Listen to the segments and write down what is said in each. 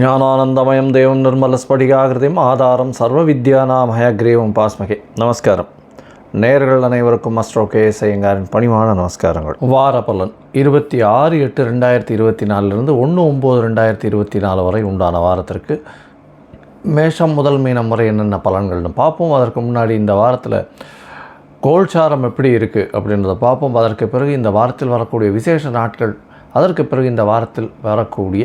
ஞானானந்தமயம் தேவம் நிர்மலஸ்படிகாகிருதியும் ஆதாரம் சர்வ வித்யானாம் ஹயக்ரீவம் பாஸ்மகே. நமஸ்காரம். நேர்கள் அனைவருக்கும் அஸ்ட்ரோ கே ஐயங்காரின் பணிவான நமஸ்காரங்கள். வார பலன் இருபத்தி ஆறு எட்டு ரெண்டாயிரத்தி இருபத்தி நாலுலேருந்து ஒன்று ஒம்பது ரெண்டாயிரத்தி இருபத்தி நாலு வரை உண்டான வாரத்திற்கு மேஷம் முதல் மீனம் வரை என்னென்ன பலன்கள்னு பார்ப்போம். அதற்கு முன்னாடி இந்த வாரத்தில் கோல்சாரம் எப்படி இருக்குது அப்படின்றத பார்ப்போம். அதற்கு பிறகு இந்த வாரத்தில் வரக்கூடிய விசேஷ நாட்கள் அதற்கு பிறகு இந்த வாரத்தில் வரக்கூடிய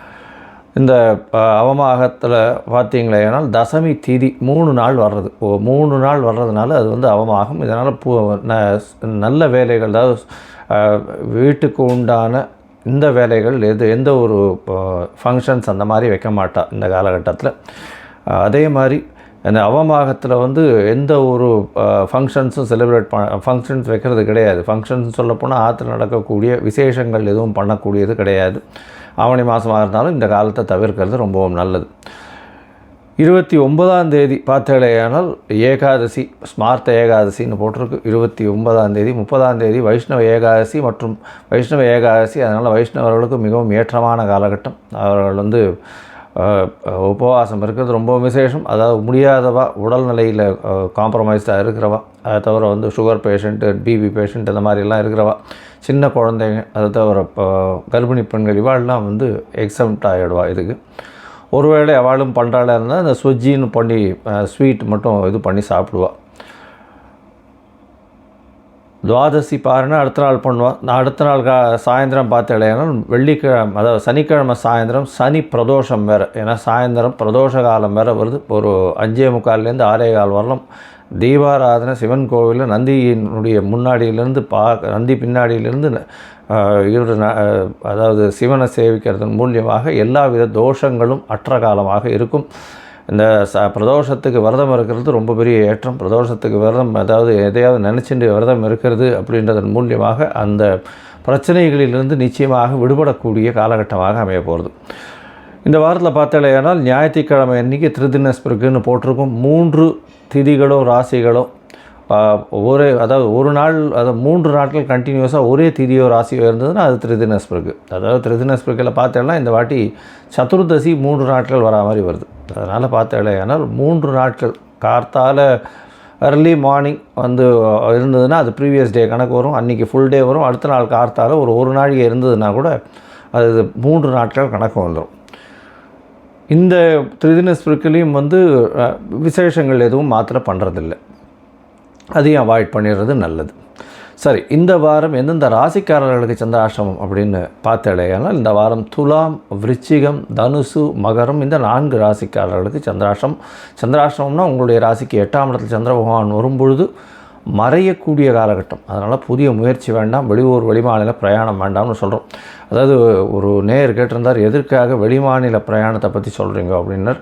இந்த அவமாகத்தில் அவமாகத்தில் பார்த்தீங்களேனால் தசமி திதி மூணு நாள் வர்றது. மூணு நாள் வர்றதுனால அது வந்து அவமாகம். இதனால் பூ ந- நல்ல வேலைகள் அதாவது வீட்டுக்கு உண்டான இந்த வேலைகள் எது எந்த ஒரு ஃபங்க்ஷன்ஸ் அந்த மாதிரி வைக்க மாட்டா இந்த காலகட்டத்தில். அதே மாதிரி அந்த அவமாகத்தில் வந்து எந்த ஒரு ஃபங்க்ஷன்ஸும் செலிப்ரேட் பண்ண ஃபங்க்ஷன்ஸ் வைக்கிறது கிடையாது. ஃபங்க்ஷன்ஸ் சொல்லப்போனால் ஆற்றுல நடக்கக்கூடிய விசேஷங்கள் எதுவும் பண்ணக்கூடியது கிடையாது. ஆவணி மாதமாக இருந்தாலும் இந்த காலத்தை தவிர்க்கிறது ரொம்பவும் நல்லது. இருபத்தி ஒன்பதாம் தேதி பார்த்தேடையானால் ஏகாதசி ஸ்மார்த்த ஏகாதசின்னு போட்டிருக்கு. இருபத்தி ஒன்பதாம் தேதி முப்பதாம் தேதி வைஷ்ணவ ஏகாதசி மற்றும் வைஷ்ணவ ஏகாதசி. அதனால் வைஷ்ணவர்களுக்கு மிகவும் ஏற்றமான காலகட்டம். அவர்கள் வந்து உபவாசம் இருக்கிறது ரொம்ப விசேஷம். அதாவது முடியாதவா உடல்நிலையில் காம்ப்ரமைஸ்டாக இருக்கிறவா. அதை தவிர வந்து சுகர் பேஷண்ட்டு பிபி பேஷண்ட் இந்த மாதிரிலாம் இருக்கிறவா. சின்ன குழந்தைங்க அதை தவிர இப்போ கர்ப்பிணி பெண்கள் இவாள்லாம் வந்து எக்ஸம்ட் ஆகிடுவா இதுக்கு. ஒருவேளை அவளும் பண்ணுறாளாக இருந்தால் அந்த சுஜின்னு பண்ணி ஸ்வீட் மட்டும் இது பண்ணி சாப்பிடுவாள் துவாதசி பாருன்னா அடுத்த நாள் பண்ணுவாள் நான் அடுத்த நாள் கா சாயந்தரம் பார்த்தேன்னா வெள்ளிக்கிழமை அதாவது சனிக்கிழமை சாயந்தரம் சனி பிரதோஷம் வேறு. ஏன்னா சாயந்தரம் பிரதோஷ காலம் வேறு வருது. ஒரு அஞ்சே முக்கால்லேருந்து ஆறே கால் வரலாம். தீபாராதனை சிவன் கோவிலில் நந்தியினுடைய முன்னாடியிலேருந்து பா நந்தி பின்னாடியிலேருந்து இவர் அதாவது சிவனை சேவிக்கிறதன் மூலியமாக எல்லா வித தோஷங்களும் அற்ற காலமாக இருக்கும். இந்த ச பிரதோஷத்துக்கு விரதம் இருக்கிறது ரொம்ப பெரிய ஏற்றம். பிரதோஷத்துக்கு விரதம் அதாவது எதையாவது நினச்சிட்டு விரதம் இருக்கிறது அப்படின்றதன் மூலியமாக அந்த பிரச்சனைகளிலிருந்து நிச்சயமாக விடுபடக்கூடிய காலகட்டமாக அமைய போகிறது. இந்த வாரத்தில் பார்த்தாலேயானால் ஞாயிற்றுக்கிழமை அன்றைக்கி திருதினஸ்பிருக்குன்னு போட்டிருக்கும் மூன்று திதிகளோ ராசிகளோ ஒரே அதாவது ஒரு நாள் அதாவது மூன்று நாட்கள் கண்டினியூஸாக ஒரே திதியோ ராசியோ இருந்ததுன்னா அது திருதினஸ்பிருக்கு அதாவது திருதினஸ்பிருக்கில் பார்த்தேன்னா இந்த வாட்டி சதுர்தசி மூன்று நாட்கள் வரா மாதிரி வருது. அதனால் பார்த்தாலேயானால் மூன்று நாட்கள் கார்த்தால அர்லி மார்னிங் வந்து இருந்ததுன்னா அது ப்ரீவியஸ் டே கணக்கு வரும் அன்றைக்கி ஃபுல் டே வரும் அடுத்த நாள் கார்த்தால ஒரு ஒரு நாழிகை இருந்ததுன்னா கூட அது மூன்று நாட்கள் கணக்கு வந்துடும் இந்த திரிதின ஸ்பிரிக்கலையும் வந்து விசேஷங்கள் எதுவும் மாத்திரை பண்ணுறதில்ல அதையும் அவாய்ட் பண்ணிடுறது நல்லது. சரி இந்த வாரம் எந்தெந்த ராசிக்காரர்களுக்கு சந்திராஷ்டமம் அப்படின்னு பார்த்தாலேயானால் இந்த வாரம் துலாம் விருச்சிகம் தனுசு மகரம் இந்த நான்கு ராசிக்காரர்களுக்கு சந்திராஷ்டம் சந்திராஷ்டமம்னா உங்களுடைய ராசிக்கு எட்டாம் இடத்தில் சந்திர பகவான் வரும்பொழுது மறையக்கூடிய காலகட்டம். அதனால் புதிய முயற்சி வேண்டாம் வெளியூர் வெளிமாநில பிரயாணம் வேண்டாம்னு சொல்கிறோம் அதாவது ஒரு நேர் கேட்டிருந்தார் எதற்காக வெளிமாநில பிரயாணத்தை பற்றி சொல்கிறீங்க அப்படின்னர்.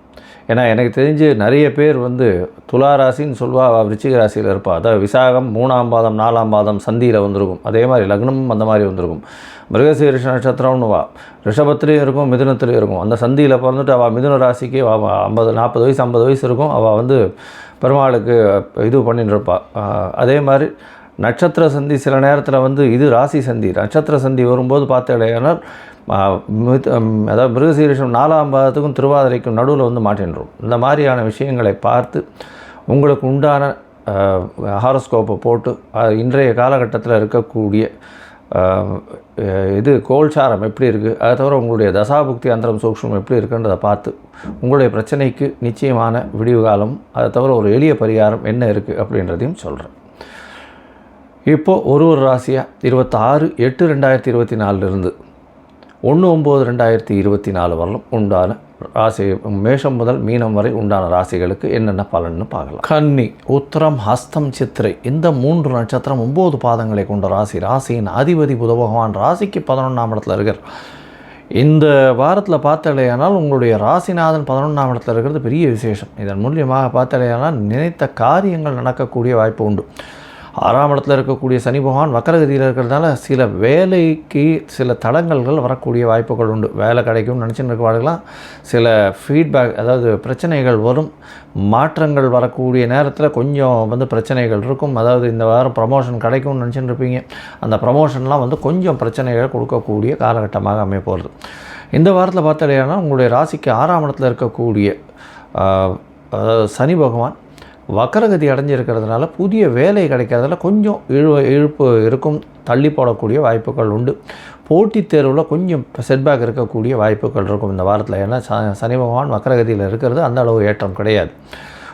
ஏன்னா எனக்கு தெரிஞ்சு நிறைய பேர் வந்து துலா ராசின்னு சொல்லுவா அவள் விருச்சிக ராசியில் இருப்பாள் அதாவது விசாகம் மூணாம் பாதம் நாலாம் பாதம் சந்தியில் வந்திருக்கும். அதே மாதிரி லக்னமும் அந்த மாதிரி வந்திருக்கும். மிருகசீரிஷ நட்சத்திரம்னு வா. ரிஷபத்துலேயும் இருக்கும் மிதுனத்துலேயும் இருக்கும். அந்த சந்தியில் பிறந்துட்டு அவள் மிதுன ராசிக்கு அவள் ஐம்பது நாற்பது வயசு ஐம்பது வயசு இருக்கும். அவள் வந்து பெருமாளுக்கு இது பண்ணிட்டு இருப்பாள் அதே மாதிரி நட்சத்திர சந்தி சில நேரத்தில் வந்து இது ராசி சந்தி. நட்சத்திர சந்தி வரும்போது பார்த்தேனால் அதாவது மிருகசீரிஷம் நாலாம் பாதத்துக்கும் திருவாதிரைக்கும் நடுவில் வந்து மாட்டின்றோம். இந்த மாதிரியான விஷயங்களை பார்த்து உங்களுக்கு உண்டான ஹாரோஸ்கோப்பை போட்டு இன்றைய காலகட்டத்தில் இருக்கக்கூடிய இது கோல்சாரம் எப்படி இருக்குது அதை தவிர உங்களுடைய தசாபுக்தி அந்தரம் சூக்ஷம் எப்படி இருக்குன்றதை பார்த்து உங்களுடைய பிரச்சனைக்கு நிச்சயமான விடிவு காலம் அதை தவிர ஒரு எளிய பரிகாரம் என்ன இருக்குது அப்படின்றதையும் சொல்கிறேன் இப்போது ஒரு ஒரு ராசியாக இருபத்தாறு எட்டு ரெண்டாயிரத்தி இருபத்தி நாலுலேருந்து ஒன்று ஒம்பது ரெண்டாயிரத்தி இருபத்தி நாலு வரலும் உண்டான ராசி மேஷம் முதல் மீனம் வரை உண்டான ராசிகளுக்கு என்னென்ன பலன்னு பார்க்கலாம். கன்னி உத்தரம் ஹஸ்தம் சித்திரை இந்த மூன்று நட்சத்திரம் ஒம்பது பாதங்களை கொண்ட ராசி. ராசியின் அதிபதி புத பகவான் ராசிக்கு பதினொன்றாம் இடத்துல இருக்கிறார் இந்த வாரத்தில் பார்த்தலையானால் உங்களுடைய ராசிநாதன் பதினொன்றாம் இடத்துல இருக்கிறது பெரிய விசேஷம். இதன் மூலியமாக பார்த்தலையானால் நினைத்த காரியங்கள் நடக்கக்கூடிய வாய்ப்பு உண்டு. ஆறாம் இடத்துல இருக்கக்கூடிய சனி பகவான் வக்கரகதியில் இருக்கிறதுனால சில வேலைக்கு சில தடங்கல்கள் வரக்கூடிய வாய்ப்புகள் உண்டு. வேலை கிடைக்கும்னு நினச்சின்னு இருக்கவாடுகளாம் சில ஃபீட்பேக் அதாவது பிரச்சனைகள் வரும். மாற்றங்கள் வரக்கூடிய நேரத்தில் கொஞ்சம் வந்து பிரச்சனைகள் இருக்கும். அதாவது இந்த வாரம் ப்ரமோஷன் கிடைக்கும்னு நினச்சின்னு இருப்பீங்க. அந்த ப்ரமோஷன்லாம் வந்து கொஞ்சம் பிரச்சனைகள் கொடுக்கக்கூடிய காலகட்டமாக அமைய போகிறது இந்த வாரத்தில் பார்த்தாலேனா உங்களுடைய ராசிக்கு ஆறாம் இடத்துல இருக்கக்கூடிய அதாவது சனி பகவான் வக்கரகதி அடைஞ்சிருக்கிறதுனால புதிய வேலை கிடைக்கிறதுல கொஞ்சம் இழு இழுப்பு இருக்கும் தள்ளி போடக்கூடிய வாய்ப்புகள் உண்டு. போட்டித் தேர்வில் கொஞ்சம் செட்பேக் இருக்கக்கூடிய வாய்ப்புகள் இருக்கும் இந்த வாரத்தில். ஏன்னா ச- சனி பகவான் வக்கரகதியில் இருக்கிறது அந்த அளவு ஏற்றம் கிடையாது.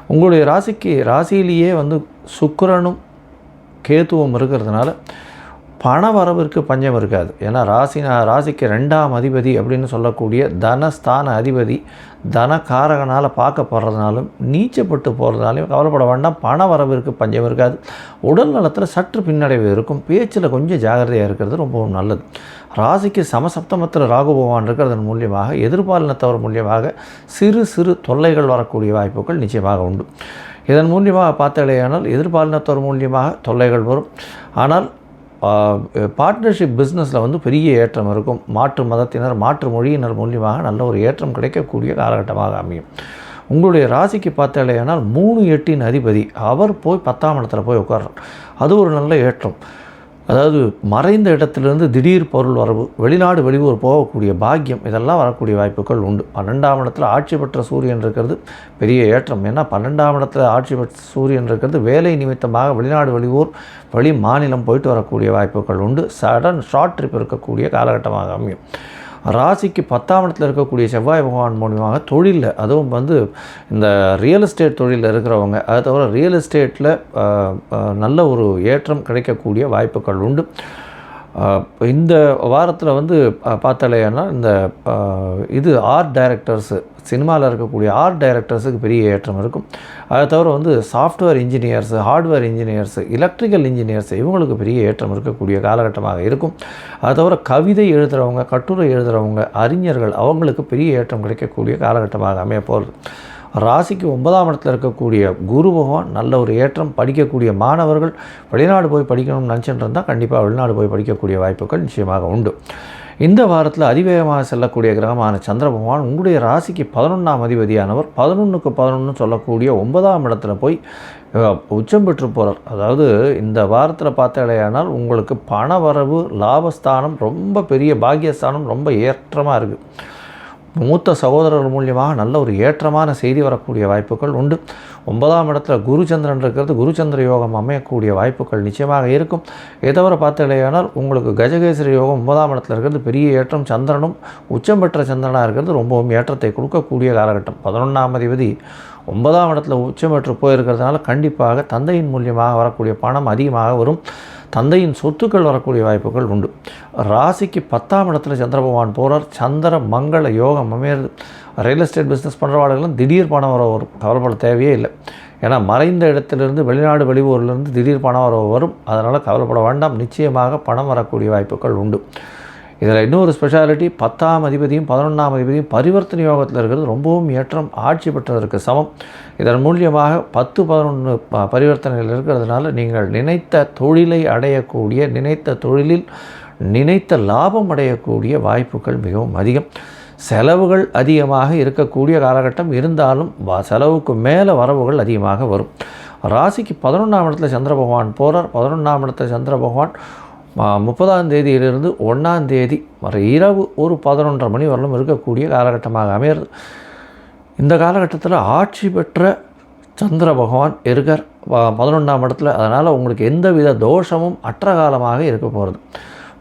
உங்களுடைய ராசிக்கு ராசியிலேயே வந்து சுக்கரனும் கேத்துவம் இருக்கிறதுனால பண வரவிற்கு பஞ்சம் இருக்காது. ஏன்னா ராசி ராசிக்கு ரெண்டாம் அதிபதி அப்படின்னு சொல்லக்கூடிய தனஸ்தான அதிபதி தனகாரகனால் பார்க்கப்படுறதுனாலும் நீச்சப்பட்டு போகிறதுனாலையும் கவலைப்பட வேண்டாம். பண வரவிற்கு பஞ்சம் இருக்காது. உடல் நலத்தில் சற்று பின்னடைவு இருக்கும். பேச்சில் கொஞ்சம் ஜாகிரதையாக இருக்கிறது ரொம்பவும் நல்லது. ராசிக்கு சமசப்தமத்தில் ராகு பகவான் இருக்கிறதன் மூலியமாக எதிர்பாலினத்தவர் மூலியமாக சிறு சிறு தொல்லைகள் வரக்கூடிய வாய்ப்புகள் நிச்சயமாக உண்டு. இதன் மூலியமாக பார்த்தாலேயானால் எதிர்பாலினத்தவர் மூலியமாக தொல்லைகள் வரும். ஆனால் பார்ட்னர்ஷிப் பிஸ்னஸில் வந்து பெரிய ஏற்றம் இருக்கும். மாற்று மதத்தினர் மாற்று மொழியினர் மூலியமாக நல்ல ஒரு ஏற்றம் கிடைக்கக்கூடிய காலகட்டமாக அமையும். உங்களுடைய ராசிக்கு பார்த்தாலேயானால் மூணு எட்டின் அதிபதி. அவர் போய் பத்தாம் இடத்துல போய் உட்கார்றார். அது ஒரு நல்ல ஏற்றம். அதாவது மறைந்த இடத்திலிருந்து திடீர் பொருள் வரவு வெளிநாடு வெளியூர் போகக்கூடிய பாக்கியம் இதெல்லாம் வரக்கூடிய வாய்ப்புகள் உண்டு. பன்னெண்டாம் இடத்துல ஆட்சி பெற்ற சூரியன் இருக்கிறது பெரிய ஏற்றம். ஏன்னா பன்னெண்டாம் இடத்துல ஆட்சி பெற்ற சூரியன் இருக்கிறது வேலை நிமித்தமாக வெளிநாடு வெளியூர் வெளி மாநிலம் போயிட்டு வரக்கூடிய வாய்ப்புகள் உண்டு. சடன் ஷார்ட் ட்ரிப் இருக்கக்கூடிய காலகட்டமாக அமையும். ராசிக்கு பத்தாம் இடத்துல இருக்கக்கூடிய செவ்வாய் பகவான் மூலியமாக தொழிலில் அதுவும் வந்து இந்த ரியல் எஸ்டேட் தொழிலில் இருக்கிறவங்க. அதை தவிர ரியல் எஸ்டேட்டில் நல்ல ஒரு ஏற்றம் கிடைக்கக்கூடிய வாய்ப்புகள் உண்டு. இந்த வாரத்தில் வந்து பார்த்தாலேன்னா இந்த இது ஆர்ட் டைரக்டர்ஸு சினிமாவில் இருக்கக்கூடிய ஆர்ட் டைரக்டர்ஸுக்கு பெரிய ஏற்றம் இருக்கும். அதை தவிர வந்து software engineers hardware engineers electrical engineers இவங்களுக்கு பெரிய ஏற்றம் இருக்கக்கூடிய காலகட்டமாக இருக்கும். அதை தவிர கவிதை எழுதுகிறவங்க கட்டுரை எழுதுகிறவங்க அறிஞர்கள் அவங்களுக்கு பெரிய ஏற்றம் கிடைக்கக்கூடிய காலகட்டமாக அமைய போகிறது ராசிக்கு ஒன்பதாம் இடத்துல இருக்கக்கூடிய குரு பகவான் நல்ல ஒரு ஏற்றம் படிக்கக்கூடிய மாணவர்கள் வெளிநாடு போய் படிக்கணும்னு நினச்சிட்டு இருந்தால் கண்டிப்பாக வெளிநாடு போய் படிக்கக்கூடிய வாய்ப்புகள் நிச்சயமாக உண்டு. இந்த வாரத்தில் அதிவேகமாக செல்லக்கூடிய கிரகமான சந்திர பகவான் உங்களுடைய ராசிக்கு பதினொன்றாம் அதிபதியானவர். பதினொன்றுக்கு பதினொன்று சொல்லக்கூடிய ஒன்பதாம் இடத்துல போய் உச்சம் பெற்று போகிறார் அதாவது இந்த வாரத்தில் பார்த்தாலேயானால் உங்களுக்கு பண வரவு லாபஸ்தானம் ரொம்ப பெரிய பாக்கியஸ்தானம் ரொம்ப ஏற்றமாக இருக்குது மூத்த சகோதரர்கள் மூலியமாக நல்ல ஒரு ஏற்றமான செய்தி வரக்கூடிய வாய்ப்புகள் உண்டு. ஒன்பதாம் இடத்துல குருச்சந்திரன் இருக்கிறது. குருச்சந்திர யோகம் அமையக்கூடிய வாய்ப்புகள் நிச்சயமாக இருக்கும். எதவரை தவிர உங்களுக்கு கஜகேசரி யோகம் ஒன்பதாம் இடத்துல இருக்கிறது. பெரிய ஏற்றம் சந்திரனும் உச்சம் பெற்ற சந்திரனாக இருக்கிறது. ரொம்பவும் ஏற்றத்தை கொடுக்கக்கூடிய காலகட்டம். பதினொன்றாம் அதிபதி ஒன்பதாம் இடத்துல உச்சம் பெற்று போயிருக்கிறதுனால கண்டிப்பாக தந்தையின் மூலியமாக வரக்கூடிய பணம் அதிகமாக வரும். தந்தையின் சொத்துக்கள் வரக்கூடிய வாய்ப்புகள் உண்டு. ராசிக்கு பத்தாம் இடத்துல சந்திர பகவான் போகிறார் சந்திர மங்கள யோகம் அமையிறது. ரியல் எஸ்டேட் பிஸ்னஸ் பண்ணுறவாளுகளும் திடீர் பணம் வர வரும். கவலைப்பட தேவையே இல்லை. ஏன்னா மறைந்த இடத்துலேருந்து வெளிநாடு வெளியூர்லேருந்து திடீர் பணம் வர வரும். அதனால் கவலைப்பட வேண்டாம். நிச்சயமாக பணம் வரக்கூடிய வாய்ப்புகள் உண்டு. இதில் இன்னொரு ஸ்பெஷாலிட்டி பத்தாம் அதிபதியும் பதினொன்றாம் அதிபதியும் பரிவர்த்தனை யோகத்தில் இருக்கிறது. ரொம்பவும் ஏற்றம் ஆட்சி பெற்றதற்கு சமம். இதன் மூலியமாக பத்து பதினொன்று ப பரிவர்த்தனைகள் இருக்கிறதுனால நீங்கள் நினைத்த தொழிலை அடையக்கூடிய நினைத்த தொழிலில் நினைத்த லாபம் அடையக்கூடிய வாய்ப்புகள் மிகவும் அதிகம். செலவுகள் அதிகமாக இருக்கக்கூடிய காலகட்டம் இருந்தாலும் செலவுக்கு மேலே வரவுகள் அதிகமாக வரும். ராசிக்கு பதினொன்றாம் இடத்துல சந்திர பகவான் போகிறார் பதினொன்றாம் இடத்துல சந்திர பகவான் முப்பதாம் தேதியிலிருந்து ஒன்றாம் தேதி வர இரவு ஒரு பதினொன்றரை மணி வரலும் இருக்கக்கூடிய காலகட்டமாக அமையிறது இந்த காலகட்டத்தில் ஆட்சி பெற்ற சந்திர பகவான் இருக்கார். பதினொன்றாம் இடத்துல. அதனால் உங்களுக்கு எந்த வித தோஷமும் அற்ற காலமாக இருக்க போகிறது.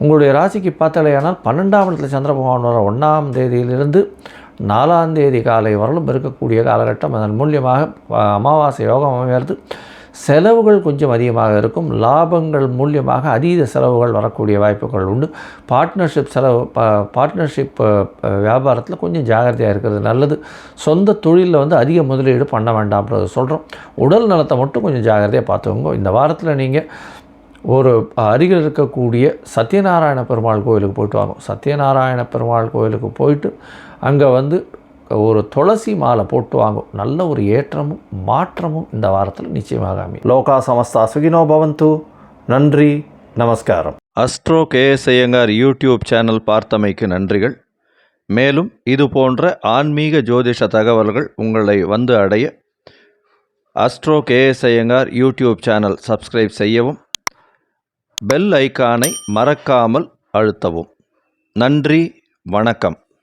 உங்களுடைய ராசிக்கு பார்த்தாலேயானால் பன்னெண்டாம் இடத்துல சந்திர பகவான் வர ஒன்றாம் தேதியிலிருந்து நாலாம் தேதி காலை வரலும் இருக்கக்கூடிய காலகட்டம். அதன் மூலியமாக அமாவாசை யோகம் அமைகிறது. செலவுகள் கொஞ்சம் அதிகமாக இருக்கும். லாபங்கள் மூலியமாக அதீத செலவுகள் வரக்கூடிய வாய்ப்புகள் உண்டு. பார்ட்னர்ஷிப் செலவு பார்ட்னர்ஷிப் வியாபாரத்தில் கொஞ்சம் ஜாகிரதையாக இருக்கிறது நல்லது. சொந்த தொழிலில் வந்து அதிக முதலீடு பண்ண வேண்டாம்ன்றது சொல்கிறோம் உடல் நலத்தை மட்டும் கொஞ்சம் ஜாகிரதையாக பார்த்துக்கோங்க. இந்த வாரத்தில் நீங்கள் ஒரு அருகில் இருக்கக்கூடிய சத்யநாராயண பெருமாள் கோயிலுக்கு போயிட்டு வாங்க. சத்யநாராயண பெருமாள் கோயிலுக்கு போயிட்டு அங்கே வந்து ஒரு துளசி மாலை போட்டு வாங்கும். நல்ல ஒரு ஏற்றமும் மாற்றமும் இந்த வாரத்தில் நிச்சயமாக அமையும். லோகா சமஸ்தா சுகினோ பவந்து. நன்றி நமஸ்காரம். Astro K S Iyengar YouTube channel பார்த்தமைக்கு நன்றிகள். மேலும் இது போன்ற ஆன்மீக ஜோதிஷ தகவல்கள் உங்களை வந்து அடைய astro K S Iyengar YouTube channel subscribe செய்யவும் பெல் ஐக்கானை மறக்காமல் அழுத்தவும். நன்றி வணக்கம்.